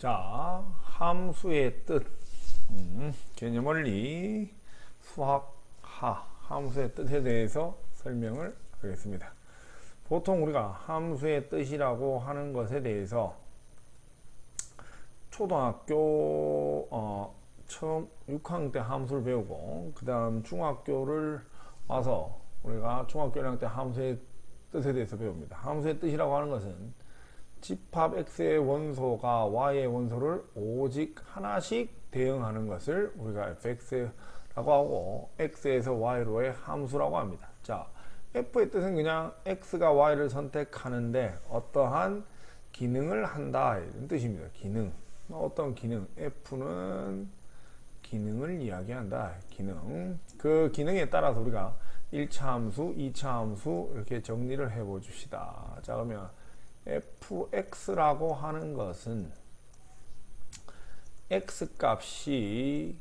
자, 함수의 뜻. 음, 개념 원리, 수학 하, 함수의 뜻에 대해서 설명을 하겠습니다. 보통 우리가 함수의 뜻이라고 하는 것에 대해서 초등학교 어, 처음 6학년 때 함수를 배우고 그 다음 중학교를 와서 우리가 중학교 1학년 때 함수의 뜻에 대해서 배웁니다. 함수의 뜻이라고 하는 것은 집합 x의 원소가 y의 원소를 오직 하나씩 대응하는 것을 우리가 fx라고 하고 x에서 y로의 함수라고 합니다. 자, f의 뜻은 그냥 x가 y를 선택하는데 어떠한 기능을 한다 이런 뜻입니다. 기능. 어떤 기능? f는 기능을 이야기한다. 기능. 그 기능에 따라서 우리가 1차 함수, 2차 함수 이렇게 정리를 해 보십시다. 자, 그러면 fx라고 하는 것은 x 값이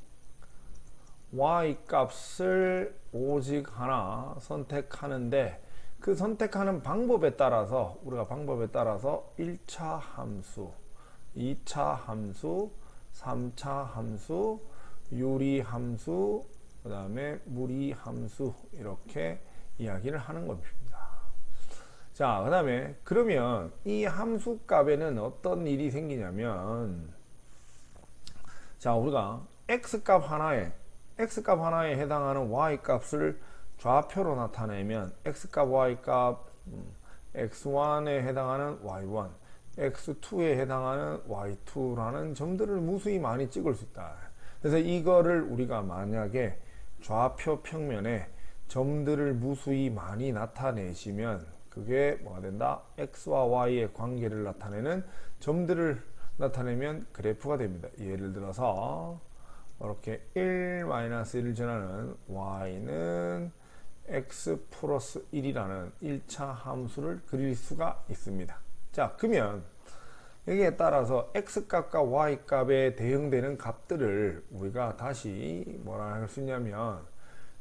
y 값을 오직 하나 선택하는데 그 선택하는 방법에 따라서 우리가 방법에 따라서 1차 함수, 2차 함수, 3차 함수, 유리 함수, 그 다음에 무리 함수 이렇게 이야기를 하는 겁니다. 자, 그 다음에 그러면 이 함수 값에는 어떤 일이 생기냐면 자, 우리가 x 값 하나에 x 값 하나에 해당하는 y 값을 좌표로 나타내면 x 값 y 값 음, x1에 해당하는 y1 x2에 해당하는 y2라는 점들을 무수히 많이 찍을 수 있다. 그래서 이거를 우리가 만약에 좌표 평면에 점들을 무수히 많이 나타내시면 그게 뭐가 된다? x와 y의 관계를 나타내는 점들을 나타내면 그래프가 됩니다. 예를 들어서 이렇게 1-1을 전하는 y는 x 플러스 1이라는 1차 함수를 그릴 수가 있습니다. 자, 그러면 여기에 따라서 x 값과 y 값에 대응되는 값들을 우리가 다시 뭐라 할 수 있냐면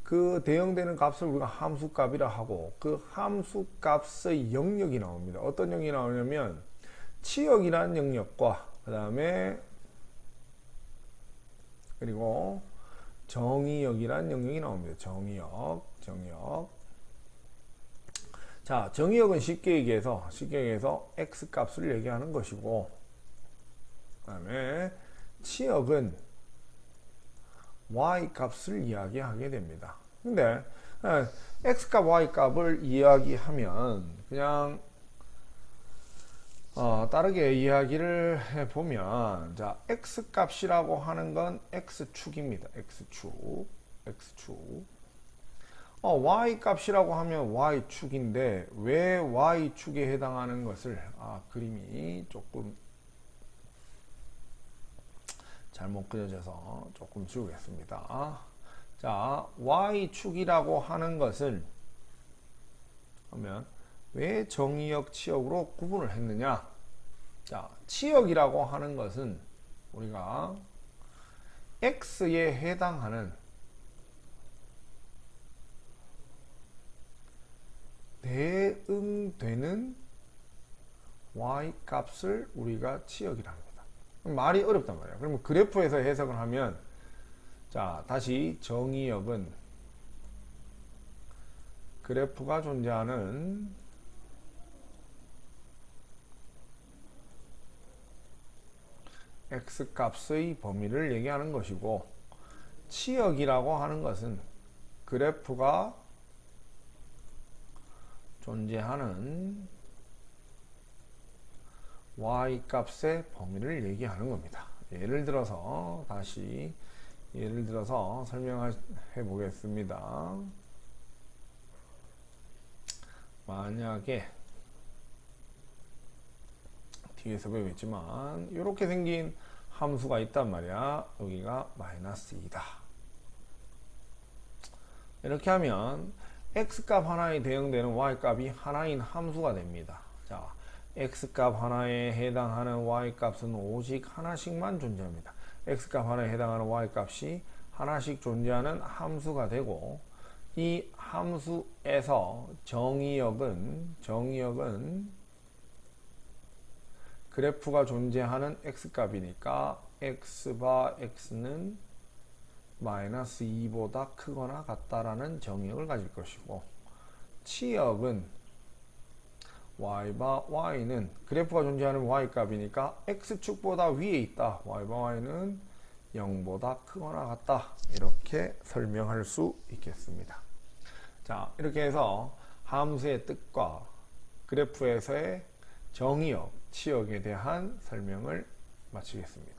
그 대응되는 값을 우리가 함수값이라 하고 그 함수값의 영역이 나옵니다. 어떤 영역이 나오냐면 치역이라는 영역과 그 다음에 그리고 정의역이라는 영역이 나옵니다. 정의역, 정의역. 자, 정의역은 쉽게 얘기해서 쉽게 얘기해서 x 값을 얘기하는 것이고 그 다음에 치역은 y 값을 이야기하게 됩니다. 근데 x 값, y 값을 이야기하면 그냥 어, 다르게 이야기를 해 보면 자 x 값이라고 하는 건 x 축입니다. x 축, x 축. 어, y 값이라고 하면 y 축인데 왜 y 축에 해당하는 것을 아, 그림이 조금 잘못 그려져서 조금 지우겠습니다. 자, y축이라고 하는 것을 그러면 왜 정의역 치역으로 구분을 했느냐? 자, 치역이라고 하는 것은 우리가 x에 해당하는 대응되는 y 값을 우리가 치역이라 합니다. 말이 어렵단 말이에요. 그러면 그래프에서 해석을 하면 자 다시 정의역은 그래프가 존재하는 x 값의 범위를 얘기하는 것이고 치역이라고 하는 것은 그래프가 존재하는 y 값의 범위를 얘기하는 겁니다. 예를 들어서 다시 예를 들어서 설명해 보겠습니다. 만약에 뒤에서 배우겠지만 이렇게 생긴 함수가 있단 말이야. 여기가 마이너스 2다. 이렇게 하면 x값 하나에 대응되는 y값이 하나인 함수가 됩니다. 자, x값 하나에 해당하는 y값은 오직 하나씩만 존재합니다. x값 하나에 해당하는 y값이 하나씩 존재하는 함수가 되고 이 함수에서 정의역은 정의역은 그래프가 존재하는 x값이니까 x바 x는 마이너스 2보다 크거나 같다라는 정의역을 가질 것이고 치역은 y바 y는 그래프가 존재하는 y값이니까 x축보다 위에 있다. y바 y는 0보다 크거나 같다. 이렇게 설명할 수 있겠습니다. 자, 이렇게 해서 함수의 뜻과 그래프에서의 정의역, 치역에 대한 설명을 마치겠습니다.